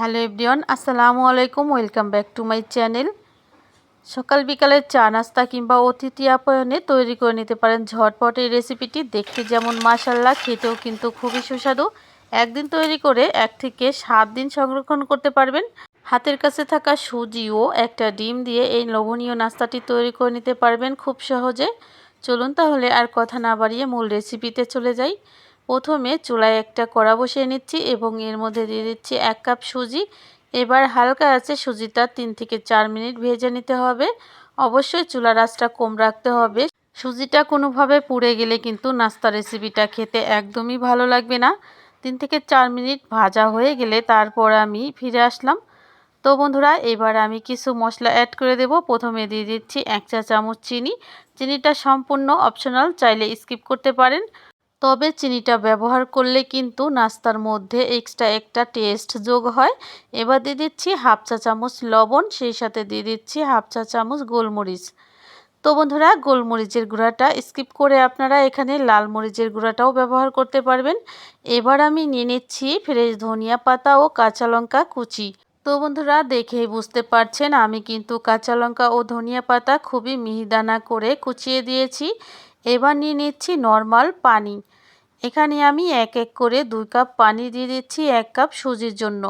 Hello everyone, আসসালামু আলাইকুম, welcome back to my channel. সকাল বিকালের চা নাস্তা কিংবা অতিথি আপ্যায়নে তৈরি করে নিতে পারেন ঝটপট এই রেসিপিটি। দেখতে যেমন মাসাল্লাহ খেতেও কিন্তু খুবই সুস্বাদু। একদিন তৈরি করে এক থেকে সাত দিন সংরক্ষণ করতে পারবেন। হাতের কাছে থাকা সুজি ও একটা ডিম দিয়ে এই লোভনীয় নাস্তাটি তৈরি করে নিতে পারবেন খুব সহজে। চলুন তাহলে আর কথা না বাড়িয়ে মূল রেসিপিতে চলে যাই। প্রথমে চুলায় একটা কড়া বসিয়ে নিচ্ছি এবং এর মধ্যে দিয়ে দিচ্ছি এক কাপ সুজি। এবার হালকা আছে সুজিটা তিন থেকে চার মিনিট ভেজে নিতে হবে। অবশ্যই চুলার আঁচটা কম রাখতে হবে। সুজিটা কোনোভাবে পুড়ে গেলে কিন্তু নাস্তা রেসিপিটা খেতে একদমই ভালো লাগবে না। তিন থেকে চার মিনিট ভাজা হয়ে গেলে তারপর আমি ফিরে আসলাম। তো বন্ধুরা, এবার আমি কিছু মশলা অ্যাড করে দেব। প্রথমে দিয়ে দিচ্ছি এক চা চামচ চিনি। চিনিটা সম্পূর্ণ অপশনাল, চাইলে স্কিপ করতে পারেন। তবে চিনিটা ব্যবহার করলে কিন্তু নাস্তার মধ্যে এক্সট্রা একটা টেস্ট যোগ হয়। এবার দিয়ে দিচ্ছি হাফ চা চামচ লবণ, সেই সাথে দিয়ে দিচ্ছি হাফ চা চামচ গোলমরিচ। তো বন্ধুরা, গোলমরিচের গুঁড়াটা স্কিপ করে আপনারা এখানে লাল মরিচের গুঁড়াটাও ব্যবহার করতে পারবেন। এবার আমি নিয়ে নিচ্ছি ফ্রেশ ধনিয়া পাতা ও কাঁচা লঙ্কা কুচি। তো বন্ধুরা, দেখেই বুঝতে পারছেন, আমি কিন্তু কাঁচা লঙ্কা ও ধনিয়া পাতা খুবই মিহিদানা করে কুচিয়ে দিয়েছি। এবার নিয়ে নিচ্ছি নর্মাল পানি। এখানে আমি এক এক করে দুই কাপ পানি দিয়ে দিচ্ছি, এক কাপ সুজির জন্য।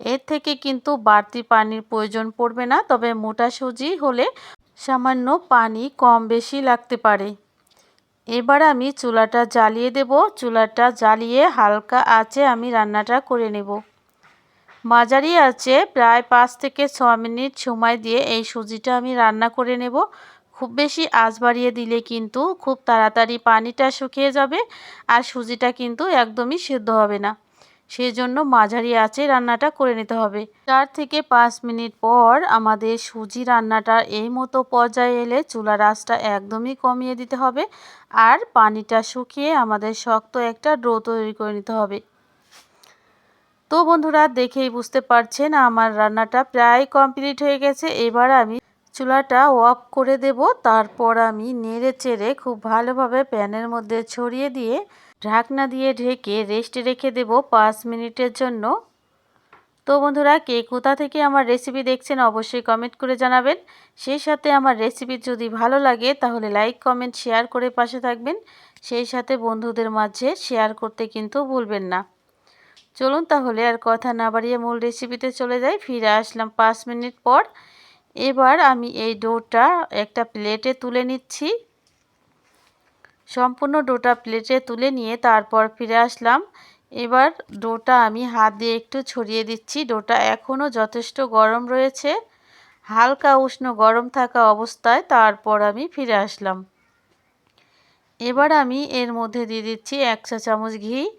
এর থেকে কিন্তু বাড়তি পানির প্রয়োজন পড়বে না, তবে মোটা সুজি হলে সামান্য পানি কম বেশি লাগতে পারে। এবার আমি চুলাটা জ্বালিয়ে দেব। চুলাটা জ্বালিয়ে হালকা আঁচে আমি রান্নাটা করে নেব। মাঝারি আছে প্রায় পাঁচ থেকে ছ মিনিট সময় দিয়ে এই সুজিটা আমি রান্না করে নেব। খুব বেশি আঁচ বাড়িয়ে দিলে কিন্তু খুব তাড়াতাড়ি পানিটা শুকিয়ে যাবে আর সুজিটা কিন্তু একদমই সিদ্ধ হবে না। সেই জন্য মাঝারি আঁচে রান্নাটা করে নিতে হবে। চার থেকে পাঁচ মিনিট পর আমাদের সুজি রান্নাটা এই মতো পর্যায়ে এলে চুলার আঁচটা একদমই কমিয়ে দিতে হবে আর পানিটা শুকিয়ে আমাদের শক্ত একটা ড্রো তৈরি করে নিতে হবে। তো বন্ধুরা, দেখেই বুঝতে পারছেন আমার রান্নাটা প্রায় কমপ্লিট হয়ে গেছে। এবার আমি চুলাটা অফ করে দেব। তারপর আমি নেড়ে চেড়ে খুব ভালোভাবে প্যানের মধ্যে ছড়িয়ে দিয়ে ঢাকনা দিয়ে ঢেকে রেস্টে রেখে দেব পাঁচ মিনিটের জন্য। তো বন্ধুরা, কে কোথা থেকে আমার রেসিপি দেখছেন অবশ্যই কমেন্ট করে জানাবেন। সেই সাথে আমার রেসিপি যদি ভালো লাগে, তাহলে লাইক কমেন্ট শেয়ার করে পাশে থাকবেন। সেই সাথে বন্ধুদের মাঝে শেয়ার করতে কিন্তু ভুলবেন না। চলুন তাহলে আর কথা না বাড়িয়ে মূল রেসিপিতে চলে যাই। ফিরে আসলাম পাঁচ মিনিট পর। এবার আমি এই ডোটা একটা প্লেটে তুলে নিচ্ছি। সম্পূর্ণ ডোটা প্লেটে তুলে নিয়ে তারপর ফিরে আসলাম। এবার ডোটা আমি হাত দিয়ে একটু ছড়িয়ে দিচ্ছি। ডোটা এখনও যথেষ্ট গরম রয়েছে। হালকা উষ্ণ গরম থাকা অবস্থায় তারপর আমি ফিরে আসলাম। এবার আমি এর মধ্যে দিয়ে দিচ্ছি এক চা চামচ ঘি।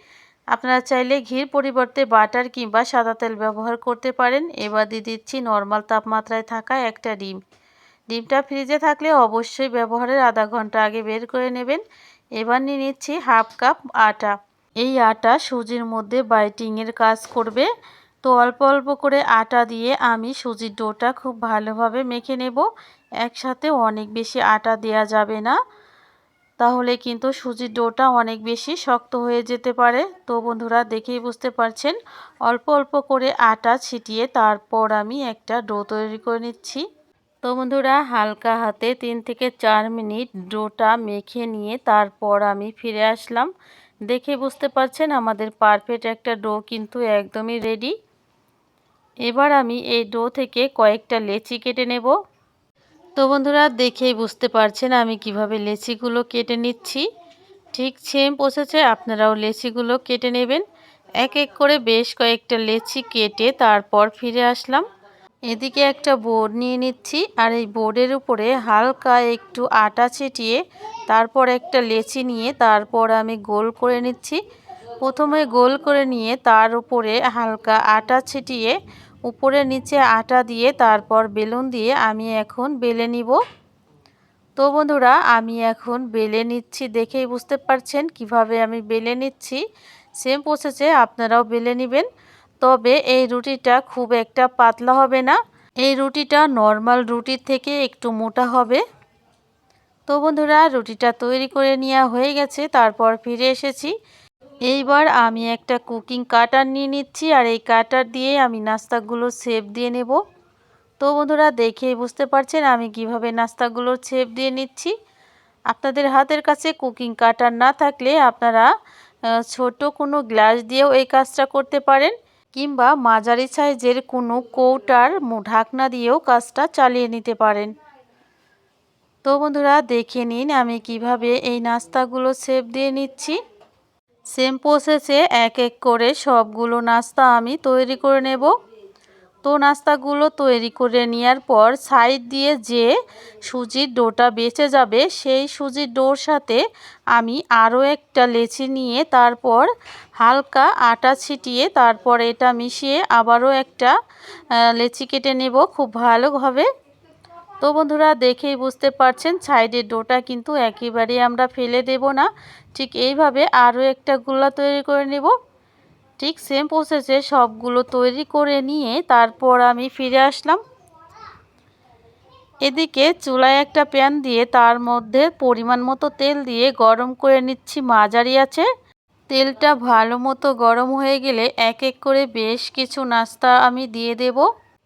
আপনারা চাইলে ঘির পরিবর্তে বাটার কিংবা সাদা তেল ব্যবহার করতে পারেন। এবার দিয়ে দিচ্ছি নর্মাল তাপমাত্রায় থাকা একটা ডিম। ডিমটা ফ্রিজে থাকলে অবশ্যই ব্যবহারের আধা ঘণ্টা আগে বের করে নেবেন। এবার নিয়ে নিচ্ছি হাফ কাপ আটা। এই আটা সুজির মধ্যে বাইটিংয়ের কাজ করবে। তো অল্প অল্প করে আটা দিয়ে আমি সুজির ডোটা খুব ভালোভাবে মেখে নেব। একসাথে অনেক বেশি আটা দেওয়া যাবে না। তাহলে কিন্তু সুজির ডোটা অনেক বেশি শক্ত হয়ে যেতে পারে। তো বন্ধুরা, দেখেই বুঝতে পারছেন, অল্প অল্প করে আটা ছিটিয়ে তারপর আমি একটা ডো তৈরি করে নিচ্ছি। তো বন্ধুরা, হালকা হাতে তিন থেকে চার মিনিট ডোটা মেখে নিয়ে তারপর আমি ফিরে আসলাম। দেখে বুঝতে পারছেন, আমাদের পারফেক্ট একটা ডো কিন্তু একদমই রেডি। এবার আমি এই ডো থেকে কয়েকটা লেচি কেটে নেব। তো বন্ধুরা দেখেই বুঝতে পারছেন আমি কীভাবে লেচিগুলো কেটে নিচ্ছি। ঠিক সেম প্রসেসে আপনারাও লেচিগুলো কেটে নেবেন। এক এক করে বেশ কয়েকটা লেচি কেটে তারপর ফিরে আসলাম। এদিকে একটা বোর্ড নিয়ে নিচ্ছি আর এই বোর্ডের উপরে হালকা একটু আটা ছিটিয়ে তারপর একটা লেচি নিয়ে তারপর আমি গোল করে নিচ্ছি। প্রথমে গোল করে নিয়ে তার উপরে হালকা আটা ছিটিয়ে উপরে নিচে আটা দিয়ে তারপর বেলুন দিয়ে আমি এখন বেলে নিব। তো বন্ধুরা, আমি এখন বেলে নিচ্ছি দেখেই বুঝতে পারছেন কীভাবে আমি বেলে নিচ্ছি। সেম প্রসেসে আপনারাও বেলে নেবেন। তবে এই রুটিটা খুব একটা পাতলা হবে না। এই রুটিটা নর্মাল রুটির থেকে একটু মোটা হবে। তো বন্ধুরা, রুটিটা তৈরি করে নেওয়া হয়ে গেছে। তারপর ফিরে এসেছি। এইবার আমি একটা কুকিং কাটার নিয়ে নিচ্ছি আর এই কাটার দিয়ে আমি নাস্তাগুলো শেপ দিয়ে নেব। তো বন্ধুরা, দেখেই বুঝতে পারছেন আমি কীভাবে নাস্তাগুলোর শেপ দিয়ে নিচ্ছি। আপনাদের হাতের কাছে কুকিং কাটার না থাকলে আপনারা ছোট কোনো গ্লাস দিয়েও এই কাজটা করতে পারেন কিংবা মাঝারি সাইজের কোনো কৌটার ঢাকনা দিয়েও কাজটা চালিয়ে নিতে পারেন। তো বন্ধুরা, দেখে নিন আমি কীভাবে এই নাস্তাগুলো শেপ দিয়ে নিচ্ছি। সেম প্রসেসে এক এক করে সবগুলো নাস্তা আমি তৈরি করে নেব। তো নাস্তাগুলো তৈরি করে নেওয়ার পর সাইড দিয়ে যে সুজির ডোটা বেঁচে যাবে, সেই সুজির ডোর সাথে আমি আরও একটা লেচি নিয়ে তারপর হালকা আটা ছিটিয়ে তারপর এটা মিশিয়ে আবারও একটা লেচি কেটে নেব খুব ভালোভাবে। তো বন্ধুরা দেখেই বুঝতে পারছেন, সাইডের ডোটা কিন্তু একেবারেই আমরা ফেলে দেব না। ঠিক এইভাবে আরও একটা গোল্লা তৈরি করে নেব। ঠিক সেম প্রসেসে সবগুলো তৈরি করে নিয়ে তারপর আমি ফিরে আসলাম। এদিকে চুলায় একটা প্যান দিয়ে তার মধ্যে পরিমাণ মতো তেল দিয়ে গরম করে নিচ্ছি, মাঝারি আছে। তেলটা ভালো মতো গরম হয়ে গেলে এক এক করে বেশ কিছু নাস্তা আমি দিয়ে দেব।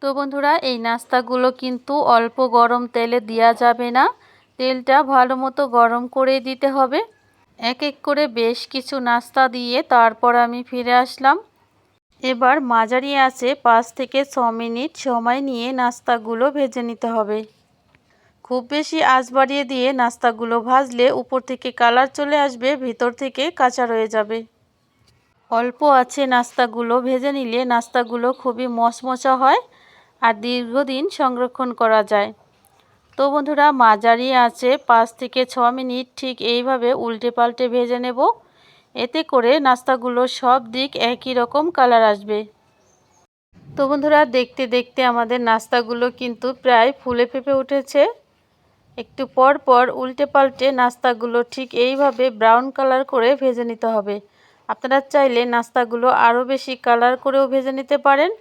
তো বন্ধুরা, এই নাস্তাগুলো কিন্তু অল্প গরম তেলে দেওয়া যাবে না। তেলটা ভালো মতো গরম করে দিতে হবে। এক এক করে বেশ কিছু নাস্তা দিয়ে তারপর আমি ফিরে আসলাম। এবার মাঝারি আছে পাঁচ থেকে ছ মিনিট সময় নিয়ে নাস্তাগুলো ভেজে নিতে হবে। খুব বেশি আঁচ বাড়িয়ে দিয়ে নাস্তাগুলো ভাজলে উপর থেকে কালার চলে আসবে, ভিতর থেকে কাঁচা রয়ে যাবে। অল্প আছে নাস্তাগুলো, ভেজে নিলে নাস্তাগুলো খুবই মচমচা হয়। আর দীর্ঘদিন সংরক্ষণ করা যায়। তো বন্ধুরা, মাঝারি আছে, পাঁচ থেকে ছ মিনিট, ঠিক এইভাবে উল্টে পাল্টে ভেজে নেব। এতে করে নাস্তাগুলো সব দিক একই রকম কালার আসবে। তো বন্ধুরা, দেখতে দেখতে আমাদের নাস্তাগুলো কিন্তু প্রায় ফুলে ফেপে উঠেছে। একটু পর পর উল্টে পাল্টে নাস্তাগুলো ঠিক এইভাবে ব্রাউন কালার করে ভেজে নিতে হবে। আপনারা চাইলে নাস্তাগুলো আরও বেশি কালার করেও ভেজে নিতে পারেন।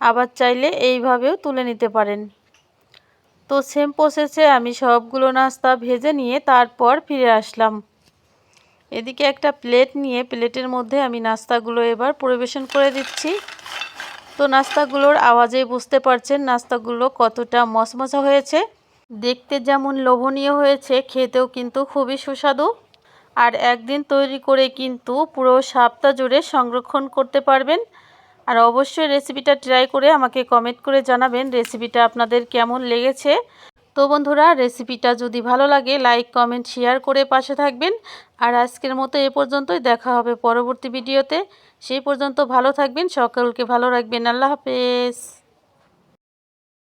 আবার চাইলে এইভাবেও তুলে নিতে পারেন। তো সেম প্রসেসে আমি সবগুলো নাস্তা ভেজে নিয়ে তারপর ফিরে আসলাম। এদিকে একটা প্লেট নিয়ে প্লেটের মধ্যে আমি নাস্তাগুলো এবার পরিবেশন করে দিচ্ছি। তো নাস্তাগুলোর আওয়াজেই বুঝতে পারছেন নাস্তাগুলো কতটা মশমশা হয়েছে। দেখতে যেমন লোভনীয় হয়েছে, খেতেও কিন্তু খুবই সুস্বাদু। আর একদিন তৈরি করে কিন্তু পুরো সপ্তাহ জুড়ে সংরক্ষণ করতে পারবেন। আর অবশ্যই রেসিপিটা ট্রাই করে আমাকে কমেন্ট করে জানাবেন রেসিপিটা আপনাদের কেমন লেগেছে। তো বন্ধুরা রেসিপিটা যদি ভালো লাগে লাইক কমেন্ট শেয়ার করে পাশে থাকবেন। আর আজকের মতো এ পর্যন্তই, দেখা হবে পরবর্তী ভিডিওতে সেই পর্যন্ত ভালো থাকবেন, সকলকে ভালো রাখবেন। আল্লাহ হাফেজ।